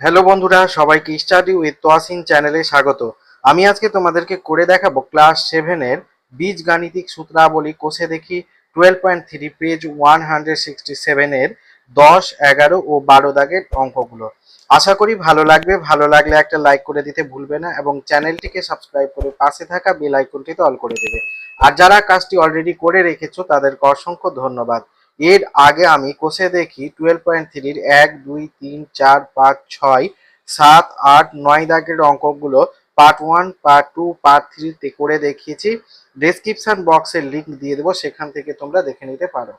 Hello বন্ধুরা, সবাইকে study with Toyasin চ্যানেলে স্বাগত। আমি আজকে তোমাদেরকে করে দেখাবো ক্লাস সেভেনের বীজ গাণিতিক সূত্রাবলী কোষে দেখি twelve point three page one hundred sixty সেভেনের দশ, এগারো ও বারো দাগের অঙ্কগুলো। আশা করি ভালো লাগবে, ভালো লাগলে একটা লাইক করে দিতে ভুলবে না এবং চ্যানেলটিকে সাবস্ক্রাইব করে পাশে থাকা বেল আইকনটিতে অল করে দেবে। আর যারা কাজটি অলরেডি করে রেখেছো, তাদেরকে অসংখ্য ধন্যবাদ। এর আগে আমি কোষে দেখি টুয়েলভ পয়েন্ট থ্রির এক, দুই, তিন, চার, পাঁচ, ছয়, সাত, আট, নয় দাগের অঙ্কগুলো part one part two part থ্রিতে করে দেখিয়েছি। ডেসক্রিপশন বক্সের লিঙ্ক দিয়ে দেবো, সেখান থেকে তোমরা দেখে নিতে পারো।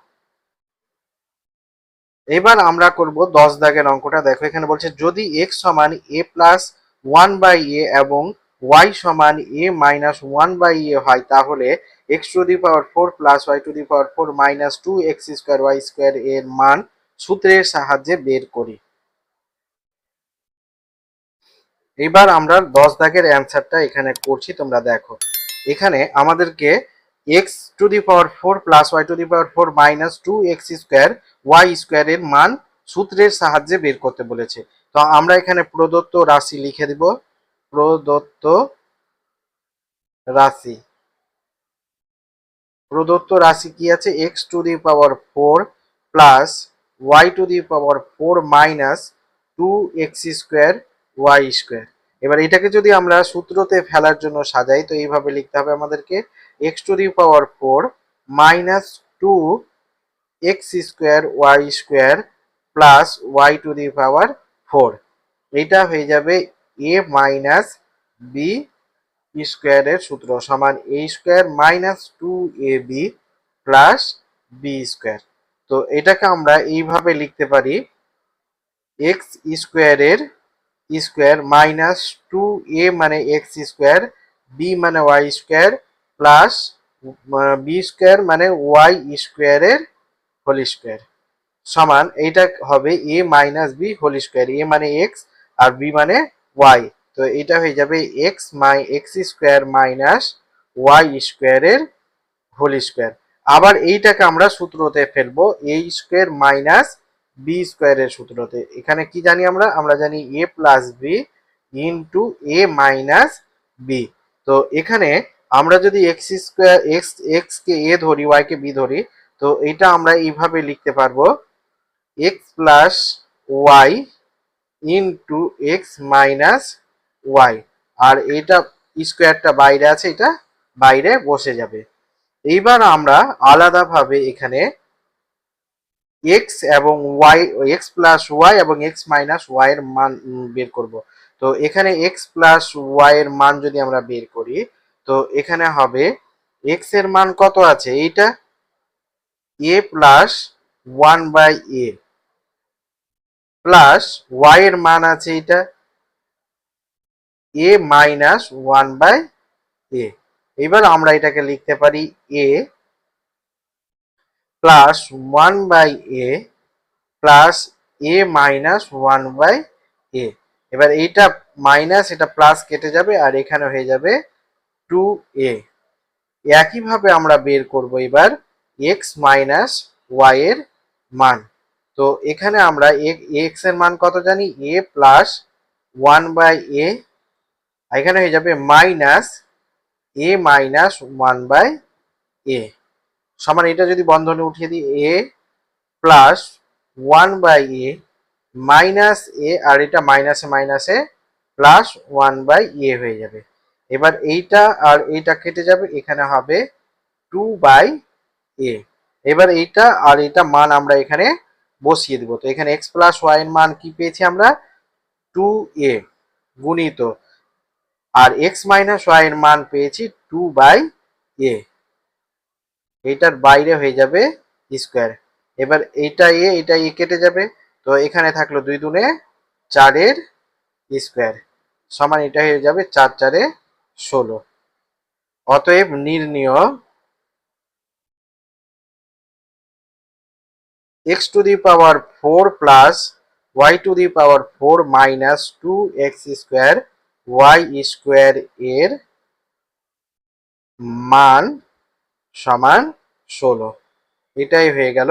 এবার আমরা করব দশ দাগের অঙ্কটা। দেখো, এখানে বলছে, যদি এক্স সমান A plus one by A এবং ওয়াই সমান A minus one by A হয়, তাহলে X to the power four plus Y to the power four minus two X square Y square এর মান সূত্রের সাহায্যে বের করি। এবার আমরা দশ দাগের অ্যান্সারটা এখানে করছি, তোমরা দেখো। এখানে আমাদেরকে X to the power four plus Y to the power four minus two X square Y স্কোয়ারের মান সূত্রের সাহায্যে বের করতে বলেছে। তো আমরা এখানে প্রদত্ত রাশি লিখে দিব। প্রদত্ত রাশি। প্রদত্ত রাশি কি আছে? X to the power four plus Y to the power four minus two X square Y square এবার এটাকে যদি আমরা সূত্রতে ফেলার জন্য সাজাই, তো এইভাবে লিখতে হবে আমাদেরকে X to the power four minus two X square Y square plus Y to the power four এটা হয়ে যাবে এ মাইনাস বি স্কোয়ারের সূত্র সমান A square minus two A B plus B square তো এটাকে আমরা এইভাবে লিখতে পারি এক্স স্কোয়ারের স্কোয়ার মাইনাস টু এ মানে এক্স স্কোয়ার বি মানে Y square plus B square মানে ওয়াই স্কোয়ারের হোল স্কোয়ার সমান এইটা হবে A minus B whole square A মানে এক্স আর বি মানে ওয়াই তো এটা হয়ে যাবে এক্স মাই এক্স স্কোয়ার মাইনাস ওয়াই স্কোয়ারের হোল স্কোয়ার আবার এইটাকে আমরা সূত্রতে ফেলব এ স্কোয়ার মাইনাস বি স্কোয়ারের সূত্রতে। এখানে কি জানি আমরা? আমরা জানি A plus B into A minus B তো এখানে আমরা যদি এক্স স্কোয়ার এক্স এক্স কে এ ধরি ওয়াই কে বি ধরি, তো এটা আমরা এইভাবে লিখতে পারব X plus Y into X minus Y আর এটা স্কোয়ারটা বাইরে আছে, এটা বাইরে বসে যাবে। এইবার আমরা আলাদাভাবে এখানে এক্স এবং ওয়াই এক্স প্লাস ওয়াই এবং এক্স মাইনাস ওয়াই এর মান বের করব। তো এখানে এক্স প্লাস ওয়াই এর মান যদি আমরা বের করি, তো এখানে হবে এক্সের মান কত আছে? এইটা A plus one by A plus Y এর মান আছে এটা A minus one by A এবার আমরা এটাকে লিখতে পারি A plus one by A plus A minus one by A এবার এইটা মাইনাস এটা প্লাস কেটে যাবে আর এখানে হয়ে যাবে টু এ একইভাবে আমরা বের করব এবার এক্স মাইনাস ওয়াই এর মান। তো এখানে আমরা এক্সের মান কত জানি? A plus one by A এখানে হয়ে যাবে minus A minus one by A সমান এটা যদি বন্ধনে উঠিয়ে দিই A plus one by A minus A আর এটা মাইনাসে মাইনাসে প্লাস ওয়ান বাই এ হয়ে যাবে। এবার এইটা আর এইটা কেটে যাবে, এখানে হবে টু বাই এ এবার এইটা আর এটা মান আমরা এখানে বসিয়ে দিব। তো এখানে এক্স প্লাস ওয়াই এর মান কি পেয়েছি আমরা? টু এ গুণিত আর এক্স মাইনাস ওয়াই এর মান পেয়েছি টু বাই এ এইটার বাইরে হয়ে যাবে স্কোয়ার এবার এইটা এ এটা এ কেটে যাবে। তো এখানে থাকল দুই দুনে চারের স্কোয়ার সমান এটা হয়ে যাবে চার চারে ষোলো। অতএব নির্ণীয় to the power four plus Y to the power four minus two X square Y square এর মান সমান ষোলো। এটাই হয়ে গেল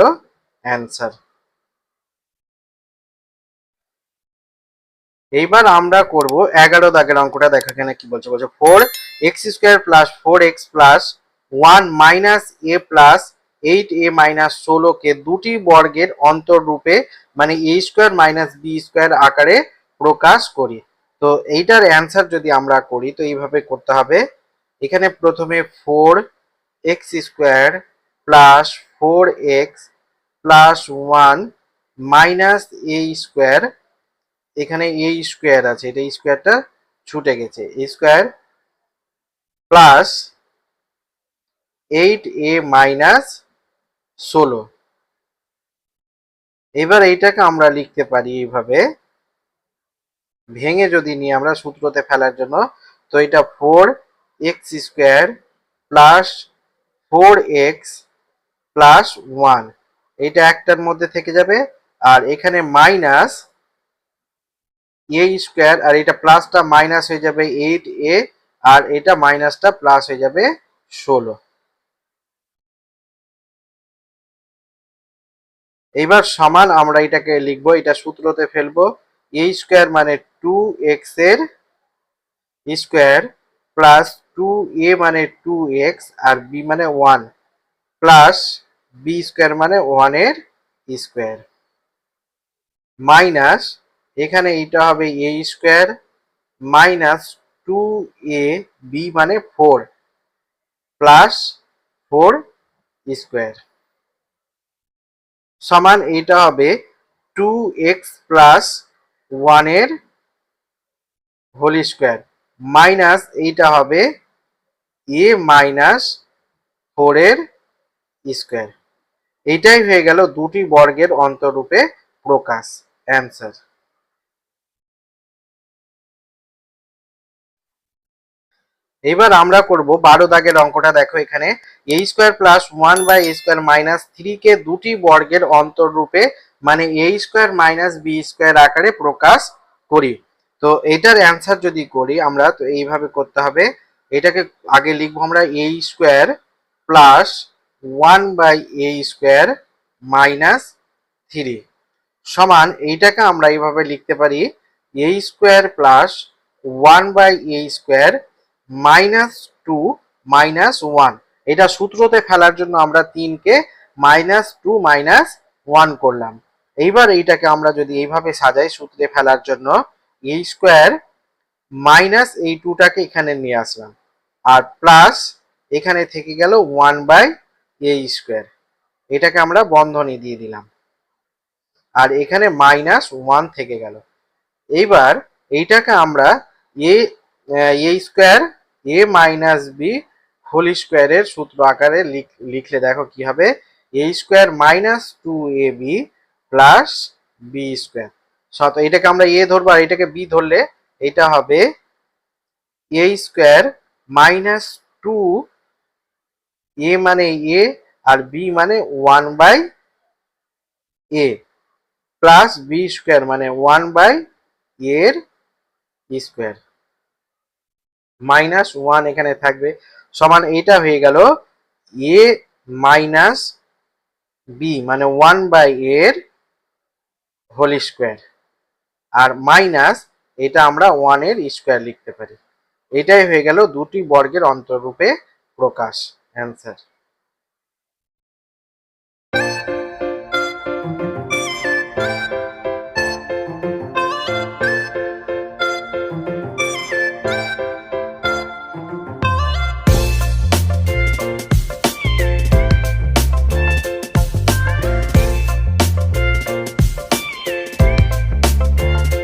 অ্যান্সার এইবার আমরা করব এগারো দাগের অঙ্কটা, দেখা এখানে কি বলছে? বলছে four X square plus four X plus one minus A plus eight A minus ষোলোকে দুটি বর্গের অন্তররূপে মানে A square minus B square আকারে প্রকাশ করি। তো এইটার অ্যান্সার যদি আমরা করি, তো এইভাবে করতে হবে। এখানে প্রথমে four X square plus four X plus one minus A square এখানে এ স্কোয়ার আছে, এটা স্কোয়ারটা ছুটে গেছে। A square plus eight A minus ষোলো। এবার এইটাকে আমরা লিখতে পারি এইভাবে। ভেঙে যদি নিই আমরা সূত্রতে ফেলার জন্য, তো এটা four X square plus four X plus one এটা একটার মধ্যে থেকে যাবে, আর এখানে মাইনাস এ স্কোয়ার আর এটা প্লাসটা মাইনাস হয়ে যাবে এইট এ আর এটা মাইনাসটা প্লাস হয়ে যাবে ষোলো। এইবার সমান আমরা এটাকে লিখব, এটা সূত্রতে ফেলব এ স্কোয়ার মানে টু এক্সের স্কোয়ার প্লাস টু এ মানে টু এক্স আর বি মানে ওয়ান প্লাস বি স্কোয়ার মানে ওয়ানের স্কোয়ার মাইনাস এখানে এটা হবে A square minus two A B মানে ফোর প্লাস ফোর স্কোয়ার সমান এটা হবে টু এক্স প্লাস ওয়ানের হোল স্কোয়ার। মাইনাস এইটা হবে এ মাইনাস ফোরের স্কোয়ার। এইটাই হয়ে গেল দুটি বর্গের অন্তরূপে প্রকাশ, অ্যান্সার। এবার আমরা করব বারো দাগের অঙ্কটা। দেখো এখানে A square plus one by square minus three কে দুটি বর্গের অন্তররূপে মানে A square minus B square আকারে প্রকাশ করি। তো এটার অ্যান্সার যদি করি আমরা, তো এইভাবে করতে হবে। এটাকে আগে লিখব আমরা A square plus one by A square minus three সমান এইটাকে আমরা এইভাবে লিখতে পারি A square plus one by A square minus two minus one এটা সূত্রতে ফেলার জন্য আমরা তিনকে মাইনাস টু মাইনাস ওয়ান করলাম। এইবার এইটাকে আমরা যদি এইভাবে সাজাই সূত্রে ফেলার জন্য এ স্কোয়ার মাইনাস এই টুটাকে এখানে নিয়ে আসলাম। আর প্লাস এখানে থেকে গেল ওয়ান বাই এ স্কোয়ার এটাকে আমরা বন্ধনী দিয়ে দিলাম। আর এখানে মাইনাস ওয়ান থেকে গেল। এইবার এইটাকে আমরা A A square A minus B whole স্কোয়ারের সূত্র আকারে লিখলে দেখো কি হবে? A square minus two A B plus B square সত, এটাকে আমরা এ ধরবো আর এটাকে বি ধরলে এটা হবে A square minus two A মানে এ আর বি মানে one by A plus B square মানে ওয়ান বাই এর স্কোয়ার। মাইনাস ওয়ান এখানে থাকবে। সমান এইটা হয়ে গেল এ মাইনাস বি মানে ওয়ান বাই এর হোল স্কোয়ার। আর মাইনাস এটা আমরা ওয়ানের স্কোয়ার লিখতে পারি। এটাই হয়ে গেল দুটি বর্গের অন্তররূপে প্রকাশ অ্যান্সার